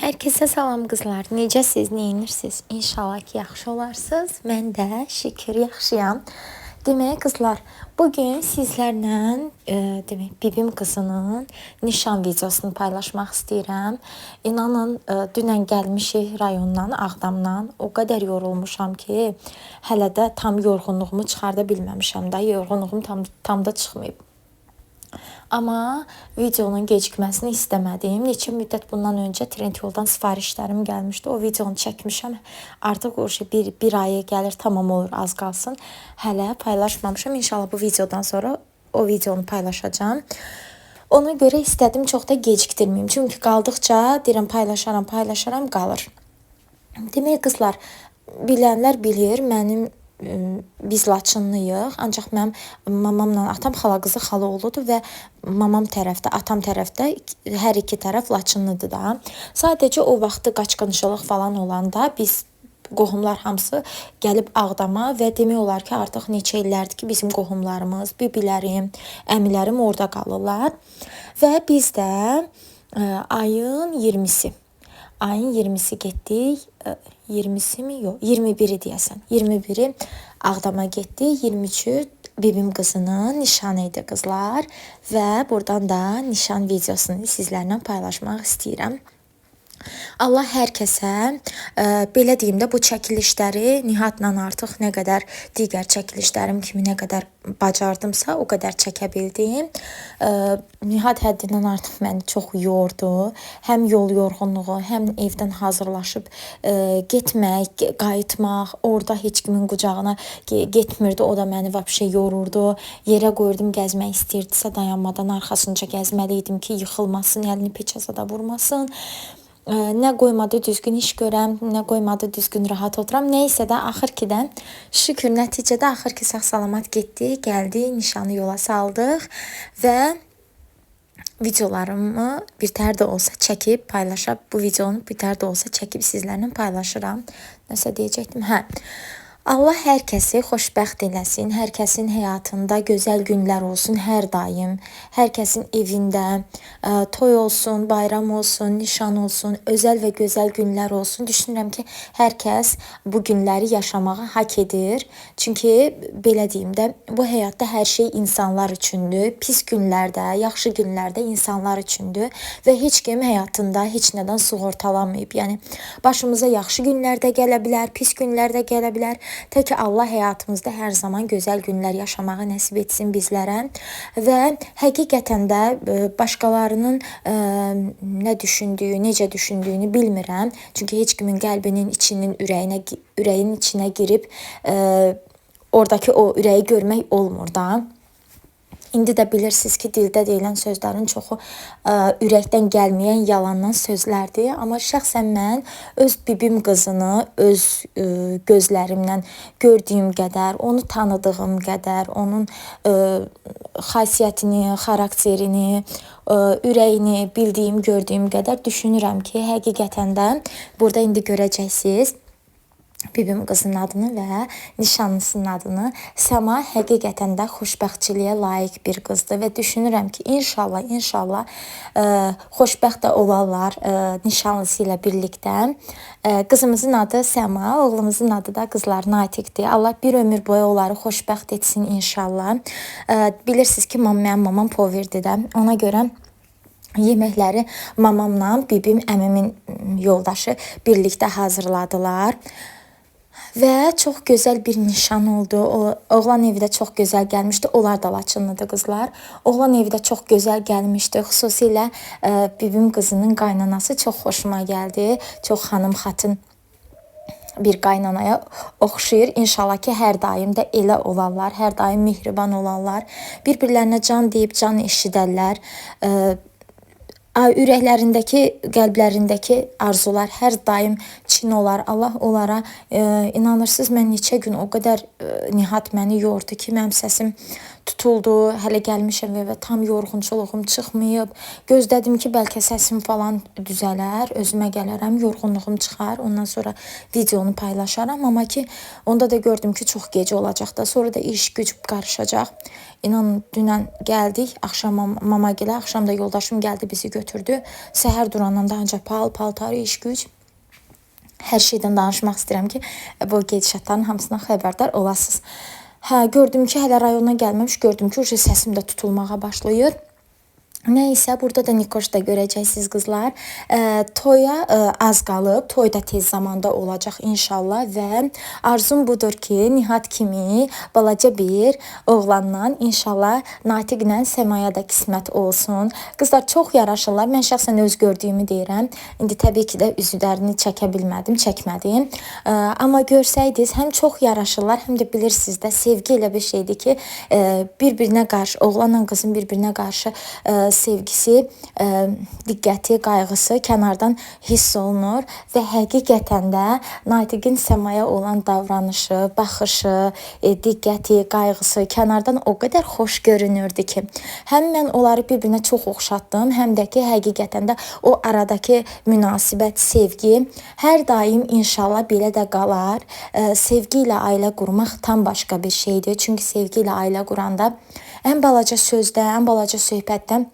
Herkese salam qızlar. Necəsiz, neyinirsiniz? İnşallah ki, yaxşı olarsınız. Mən də şükür yaxşıyam. Demək qızlar, bu gün sizlərlə e, demək bibim qızının nişan videosunu paylaşmaq istəyirəm. İnanın, e, dünən gəlmişik rayondan, Ağdamdan. O qədər yorulmuşam ki, hələ də tam yorğunluğumu çıxarda bilməmişəm də. Yorğunluğum tam tam da çıxmayıb. Amma videonun gecikməsini istəmədim. Neçə müddət bundan öncə Trendyoldan sifarişlərim gəlmişdi. O videonu çəkmişəm. Artıq o şey bir, bir aya gəlir, tamam olur, az qalsın. Hələ paylaşmamışam. İnşallah bu videodan sonra o videonu paylaşacağam. Ona görə istədim çox da gecikdirməyim. Çünki qaldıqca deyirəm paylaşaram, paylaşaram, qalır. Demək qızlar, bilənlər bilir, mənim biz Laçınlıyıq. Ancaq mənim mamamla atam xala qızı xala oğludur və mamam tərəfdə, atam tərəfdə hər iki tərəf Laçınlıdır da. Sadəcə o vaxtı qaçqınçılıq falan olanda biz qohumlar hamısı gəlib Ağdama və demək olar ki, artıq neçə illərdir ki, bizim qohumlarımız, bibilərim, əmilərim orada qalırlar. Və biz də ə, ayın 20-si ayın 20-si getdik. 20-si mi? Yox, 21-i deyəsən. 21-i Ağdama getdik. 23-ü bibim qızının nişanı idi qızlar və burdan da nişan videosunu sizlərlə paylaşmaq istəyirəm. Allah hər kəsə ə, belə deyim də bu çəkilişləri Nihatla artıq nə qədər digər çəkilişlərim kimi nə qədər bacardımsa o qədər çəkə bildim. Ə, e, Nihat həddindən artıq məni çox yordu. Həm yol yorğunluğu, həm evdən hazırlaşıb ə, e, getmək, qayıtmaq, orada heç kimin qucağına getmirdi. O da məni vəbşə yorurdu. Yerə qoyurdum gəzmək istəyirdisə dayanmadan arxasınca gəzməli idim ki, yıxılmasın, əlini peçə zada vurmasın nə qoymadı düzgün iş görəm, nə qoymadı düzgün rahat oturam. Nə isə də axır ki də şükür nəticədə axır ki sağ-salamat getdi, gəldi, nişanı yola saldıq və videolarımı bir tər də olsa çəkib paylaşa, bu videonu bir tər də olsa çəkib sizlərlə paylaşıram. Nəsə deyəcəkdim? Hə. Allah hər kəsi xoşbəxt eləsin. Hər kəsin həyatında gözəl günlər olsun hər daim. Hər kəsin evində ə, e, toy olsun, bayram olsun, nişan olsun, özəl və gözəl günlər olsun. Düşünürəm ki, hər kəs bu günləri yaşamağı hak edir. Çünki belə deyim də, bu həyatda hər şey insanlar üçündür. Pis günlərdə, yaxşı günlərdə insanlar üçündür və heç kim həyatında heç nədən sığortalanmayıb. Yəni başımıza yaxşı günlər də gələ bilər, pis günlər də gələ bilər. Tək Allah həyatımızda hər zaman gözəl günlər yaşamağı nəsib etsin bizlərə və həqiqətən də e, başqalarının e, nə düşündüyü, necə düşündüyünü bilmirəm. Çünki heç kimin qəlbinin içinin ürəyinə ürəyin içinə girib e, oradakı o ürəyi görmək olmur da. İndi də bilirsiniz ki, dildə deyilən sözlərin çoxu ə, ürəkdən gəlməyən yalandan sözlərdir. Amma şəxsən mən öz bibim qızını öz ə, gözlərimlə gördüyüm qədər, onu tanıdığım qədər, onun ə, xasiyyətini, xarakterini, ə, ürəyini bildiyim, gördüyüm qədər düşünürəm ki, həqiqətən də burada indi görəcəksiniz bibim qızının adını və nişanlısının adını. Səma həqiqətən də xoşbəxtçiliyə layiq bir qızdır və düşünürəm ki, inşallah, inşallah ə, e, xoşbəxt də olarlar ə, e, nişanlısı ilə e, adı Səma, oğlumuzun adı da qızlar Natiqdir. Allah bir ömür boyu onları xoşbəxt etsin inşallah. Bilirsiniz ki, mam mamam poverdir də. Ona görə Yeməkləri mamamla, bibim, əmimin yoldaşı birlikdə hazırladılar. Və çox gözəl bir nişan oldu. O oğlan evi də çox gözəl gəlmişdi. Onlar da Laçınlıdır qızlar. Oğlan evi də çox gözəl gəlmişdi. Xüsusilə ə, e, bibim qızının qaynanası çox xoşuma gəldi. Çox xanım xatın bir qaynanaya oxşayır. İnşallah ki, hər daim də elə olarlar, hər daim mehriban olarlar. Bir-birlərinə can deyib can eşidərlər. Ə, e, ürəklərindəki, qəlblərindəki arzular hər daim çin olar. Allah onlara e, inanırsınız mən neçə gün o qədər e, Nihat məni yordu ki, mənim səsim tutuldu. Hələ gəlmişəm evə, tam yorğunçuluğum çıxmayıb. Gözlədim ki, bəlkə səsim falan düzələr, özümə gələrəm, yorğunluğum çıxar. Ondan sonra videonu paylaşaram, amma ki, onda da gördüm ki, çox gec olacaq da. Sonra da iş güc qarışacaq. İnanın dünən gəldik, axşam mama gilə, axşam da yoldaşım gəldi, bizi götürdü. Səhər durandan da ancaq pal, paltarı, iş güc hər şeydən danışmaq istəyirəm ki, bu gedişatların hamısından xəbərdar olasınız. Hə, gördüm ki, hələ rayona gəlməmiş, gördüm ki, uje səsim də tutulmağa başlayır. Nəysə, burada da Nikoşda görəcəksiniz qızlar. E, toya e, az qalıb. Toy da tez zamanda olacaq inşallah və arzum budur ki, Nihat kimi balaca bir oğlanla inşallah Natiqlə Səmaya da qismət olsun. Qızlar çox yaraşırlar. Mən şəxsən öz gördüyümü deyirəm. İndi təbii ki də üzülərini çəkə bilmədim, çəkmədim. E, amma görsəydiniz, həm çox yaraşırlar, həm də bilirsiniz də sevgi elə bir şeydir ki, e, bir-birinə qarşı, oğlanla qızın bir-birinə qarşı e, sevgisi, ə, diqqəti, qayğısı kənardan hiss olunur və həqiqətən də Natiqin Səmaya olan davranışı, baxışı, e, diqqəti, qayğısı kənardan o qədər xoş görünürdü ki, həm mən onları bir-birinə çox oxşatdım, həm də ki, həqiqətən də o aradakı münasibət, sevgi hər daim inşallah belə də qalar. Ə, sevgi ilə ailə qurmaq tam başqa bir şeydir. Çünki sevgi ilə ailə quranda ən balaca sözdə, ən balaca söhbətdə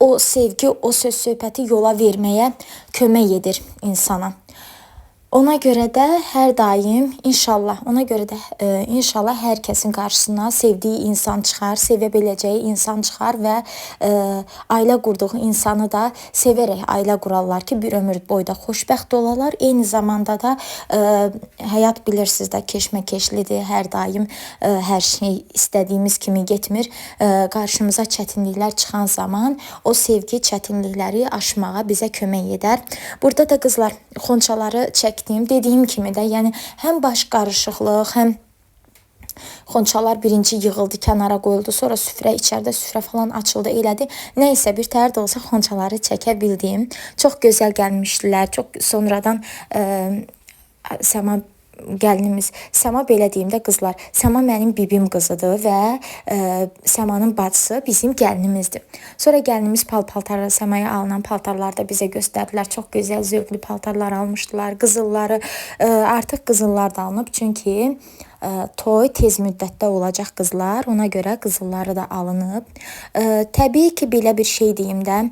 o sevgi, o söz söhbəti yola verməyə kömək edir insana. Ona görə də hər daim inşallah, ona görə də e, inşallah hər kəsin qarşısına sevdiyi insan çıxar, sevə biləcəyi insan çıxar və e, ailə qurduğu insanı da sevərək ailə qurarlar ki, bir ömür boyda xoşbəxt olalar. Eyni zamanda da e, həyat bilirsiniz də keşməkeşlidir. Hər daim e, hər şey istədiyimiz kimi getmir. E, qarşımıza çətinliklər çıxan zaman o sevgi çətinlikləri aşmağa bizə kömək edər. Burada da qızlar xonçaları çək çəkdiyim, dediyim kimi də, yəni həm baş qarışıqlıq, həm Xonçalar birinci yığıldı, kənara qoyuldu. Sonra süfrə içəridə süfrə falan açıldı, elədi. Nə isə bir təhər də olsa xonçaları çəkə bildim. Çox gözəl gəlmişdilər. Çox sonradan ə, Səma gəlinimiz Səma belə deyim də qızlar, Səma mənim bibim qızıdır və ə, e, Səmanın bacısı bizim gəlinimizdir. Sonra gəlinimiz pal-paltarlar Səmaya alınan paltarları da bizə göstərdilər. Çox gözəl, zövqlü paltarlar almışdılar. Qızılları ə, e, artıq qızıllar da alınıb çünki ə, e, toy tez müddətdə olacaq qızlar. Ona görə qızılları da alınıb. Ə, təbii ki, belə bir şey deyim də,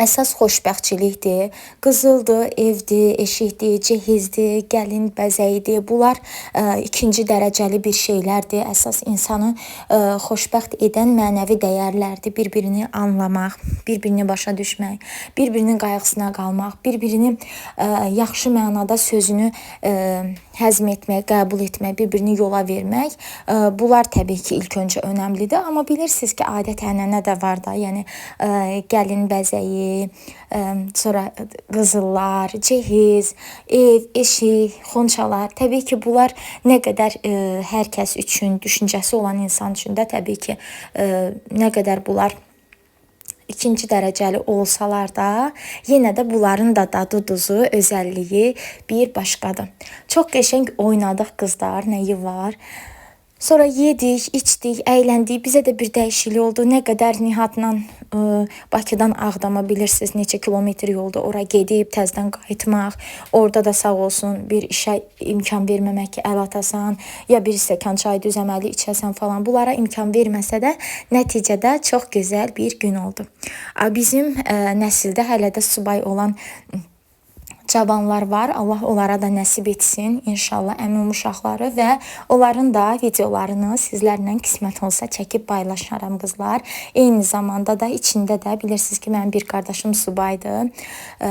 əsas xoşbəxtçilikdir. Qızıldır, evdir, eşikdir, cehizdir, gəlin bəzəyidir. Bunlar ə, ikinci dərəcəli bir şeylərdir. Əsas insanı ə, xoşbəxt edən mənəvi dəyərlərdir. Bir-birini anlamaq, bir-birini başa düşmək, bir-birinin qayğısına qalmaq, bir-birini ə, yaxşı mənada sözünü ə, həzm etmək, qəbul etmək, bir-birini yola vermək. Ə, bunlar təbii ki, ilk öncə önəmlidir, amma bilirsiniz ki, adət-ənənə də var da. Yəni ə, gəlin bəzəyi sonra qızıllar, cehiz, ev, eşik, xonçalar. Təbii ki, bunlar nə qədər hər kəs üçün düşüncəsi olan insan üçün də təbii ki, nə qədər bunlar ikinci dərəcəli olsalar da, yenə də bunların da dadı, duzu, özəlliyi bir başqadır. Çox qəşəng oynadıq qızlar, nəyi var? Sonra yedik, içdik, əyləndik. Bizə də bir dəyişiklik oldu. Nə qədər Nihatla ə, Bakıdan Ağdama bilirsiniz neçə kilometr yolda ora gedib təzədən qayıtmaq. Orada da sağ olsun bir işə imkan verməmək ki, əl atasan, ya bir stəkan çay düzəməli içəsən falan. Bunlara imkan verməsə də nəticədə çox gözəl bir gün oldu. Bizim ə, nəsildə hələ də subay olan cavanlar var. Allah onlara da nəsib etsin inşallah əmim uşaqları və onların da videolarını sizlərlə qismət olsa çəkib paylaşaram qızlar. Eyni zamanda da içində də bilirsiniz ki, mənim bir qardaşım subaydı. Ə,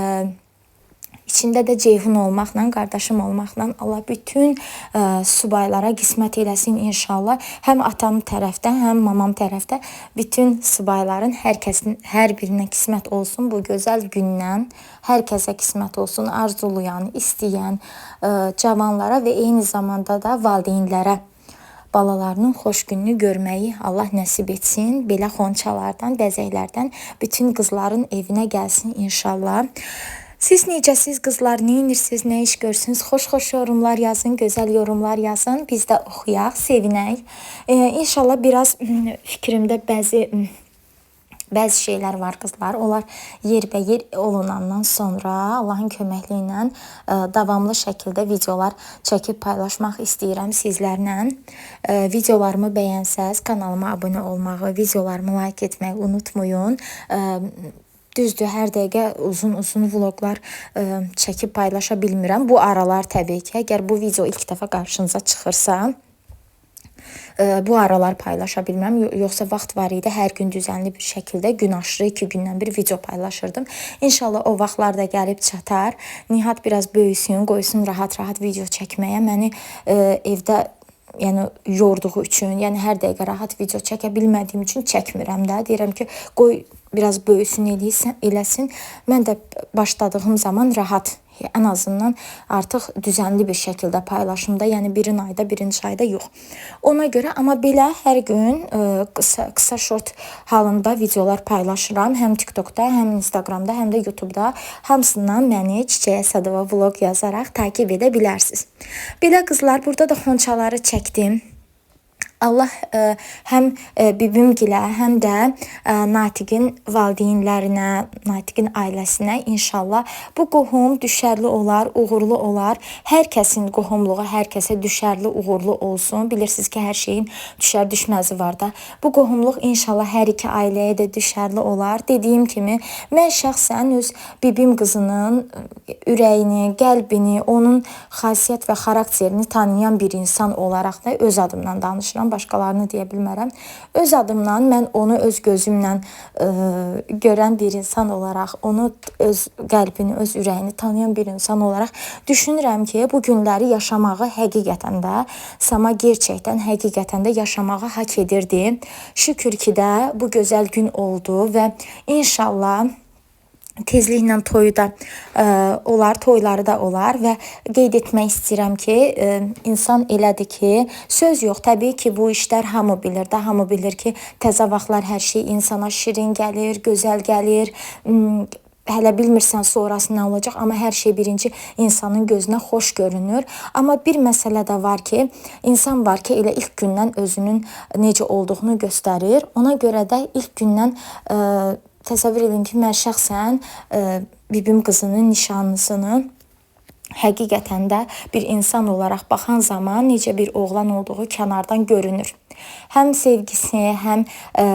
İçində də Ceyhun olmaqla, qardaşım olmaqla Allah bütün ə, e, subaylara qismət eləsin inşallah. Həm atam tərəfdən, həm mamam tərəfdə bütün subayların hər kəsin hər birinə qismət olsun bu gözəl gündən. Hər kəsə qismət olsun, arzulayan, istəyən e, cavanlara və eyni zamanda da valideynlərə balalarının xoş gününü görməyi Allah nəsib etsin. Belə xonçalardan, bəzəklərdən bütün qızların evinə gəlsin inşallah. Siz necəsiz qızlar? Nə edirsiniz? Nə iş görürsünüz? Xoş-xoş yorumlar yazın, gözəl yorumlar yazın. Biz də oxuyaq, sevinək. Ee, inşallah biraz fikrimdə bəzi bəzi şeylər var qızlar. Onlar yerbəyer olunandan sonra Allahın köməkliyi davamlı şəkildə videolar çəkib paylaşmaq istəyirəm sizlərlə. Videolarımı bəyənsəz kanalıma abunə olmağı, videolarımı like etməyi unutmayın. Düzdür, hər dəqiqə uzun-uzun vloqlar ə, çəkib paylaşa bilmirəm. Bu aralar təbii ki, əgər bu video ilk dəfə qarşınıza çıxırsa, ə, bu aralar paylaşa bilməm. Yo- Yoxsa vaxt var idi, hər gün düzənli bir şəkildə gün aşırı 2 gündən bir video paylaşırdım. İnşallah o vaxtlar da gəlib çatar. Nihat biraz böyüsün, qoysun rahat-rahat video çəkməyə. Məni ə, evdə yəni yorduğu üçün, yəni hər dəqiqə rahat video çəkə bilmədiyim üçün çəkmirəm də. Deyirəm ki, qoy biraz böyüsün eləyəsən, eləsin. Mən də başladığım zaman rahat ən azından artıq düzənli bir şəkildə paylaşımda, yəni birin ayda, birinci ayda yox. Ona görə amma belə hər gün ə, qısa qısa short halında videolar paylaşıram, həm TikTokda, həm Instagramda, həm də YouTube'da. Hamısından məni Çiçəyə Sadova vlog yazaraq takib edə bilərsiniz. Belə qızlar, burada da xonçaları çəkdim. Allah ə, həm ə, bibimgilə, həm də ə, Natiqin valideynlərinə, Natiqin ailəsinə inşallah bu qohum düşərli olar, uğurlu olar. Hər kəsin qohumluğu hər kəsə düşərli, uğurlu olsun. Bilirsiniz ki, hər şeyin düşər düşməzi var da. Bu qohumluq inşallah hər iki ailəyə də düşərli olar. Dediyim kimi, mən şəxsən öz bibim qızının ürəyini, qəlbini, onun xasiyyət və xarakterini tanıyan bir insan olaraq da öz adımdan danışıram başqalarını deyə bilmərəm. Öz adımdan mən onu öz gözümlə ə, görən bir insan olaraq, onu öz qəlbini, öz ürəyini tanıyan bir insan olaraq düşünürəm ki, bu günləri yaşamağı həqiqətən də Sama gerçəkdən həqiqətən də yaşamağı hak edirdi. Şükür ki də bu gözəl gün oldu və inşallah tezliklə toyu da ə, olar, toyları da olar və qeyd etmək istəyirəm ki, ə, insan elədir ki, söz yox. Təbii ki, bu işlər hamı bilir də, hamı bilir ki, təzə vaxtlar hər şey insana şirin gəlir, gözəl gəlir. Hələ bilmirsən sonrası nə olacaq, amma hər şey birinci insanın gözünə xoş görünür. Amma bir məsələ də var ki, insan var ki, elə ilk gündən özünün necə olduğunu göstərir. Ona görə də ilk gündən ə, təsəvvür edin ki, mən şəxsən ə, bibim qızının nişanlısını həqiqətən də bir insan olaraq baxan zaman necə bir oğlan olduğu kənardan görünür. Həm sevgisi, həm ə,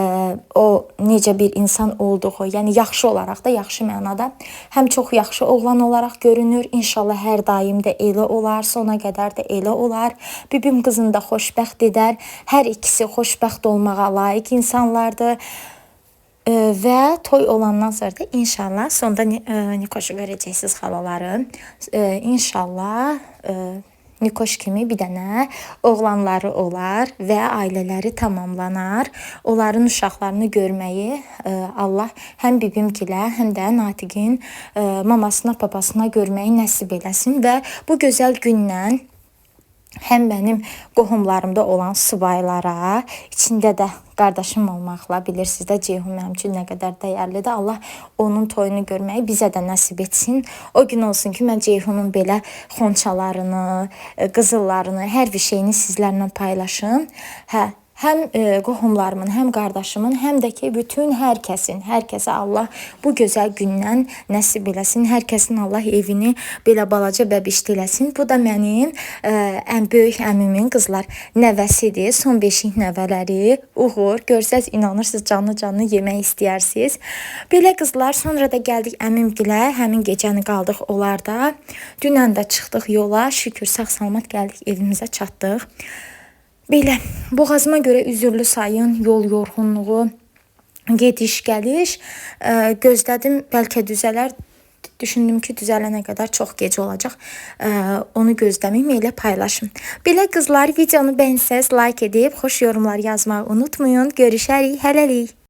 o necə bir insan olduğu, yəni yaxşı olaraq da, yaxşı mənada, həm çox yaxşı oğlan olaraq görünür. İnşallah hər daim də elə olar, sona qədər də elə olar. Bibim qızını da xoşbəxt edər. Hər ikisi xoşbəxt olmağa layiq insanlardır. Ə, və toy olandan sonra da inşallah sonda ə, Nikoşu görəcəksiniz xalaları. Ə, İnşallah ə, Nikoş kimi bir dənə oğlanları olar və ailələri tamamlanar. Onların uşaqlarını görməyi ə, Allah həm bibimgilə, həm də Natiqin ə, mamasına, papasına görməyi nəsib eləsin və bu gözəl gündən həm mənim qohumlarımda olan subaylara, içində də qardaşım olmaqla bilirsiniz də Ceyhun mənim üçün nə qədər dəyərlidir. Allah onun toyunu görməyi bizə də nəsib etsin. O gün olsun ki, mən Ceyhunun belə xonçalarını, qızıllarını, hər bir şeyini sizlərlə paylaşım. Hə, həm e, qohumlarımın, həm qardaşımın, həm də ki bütün hər kəsin, hər kəsə Allah bu gözəl gündən nəsib eləsin. Hər kəsin Allah evini belə balaca bəbişli eləsin. Bu da mənim ə, ən böyük əmimin qızlar nəvəsidir. Son beşik nəvələri. Uğur, görsəz inanırsınız canlı-canlı yemək istəyirsiniz. Belə qızlar, sonra da gəldik əmimgilə. Həmin gecəni qaldıq onlarda. Dünən də çıxdıq yola. Şükür sağ-salamat gəldik evimizə çatdıq. Belə, boğazıma görə üzürlü sayın, yol yorğunluğu, gediş, gəliş. Ə, gözlədim bəlkə düzələr. Düşündüm ki, düzələnə qədər çox gec olacaq. Onu gözləməyim, elə paylaşım. Belə qızlar, videonu bəyənsəz like edib xoş yorumlar yazmağı unutmayın. Görüşərik. Hələlik.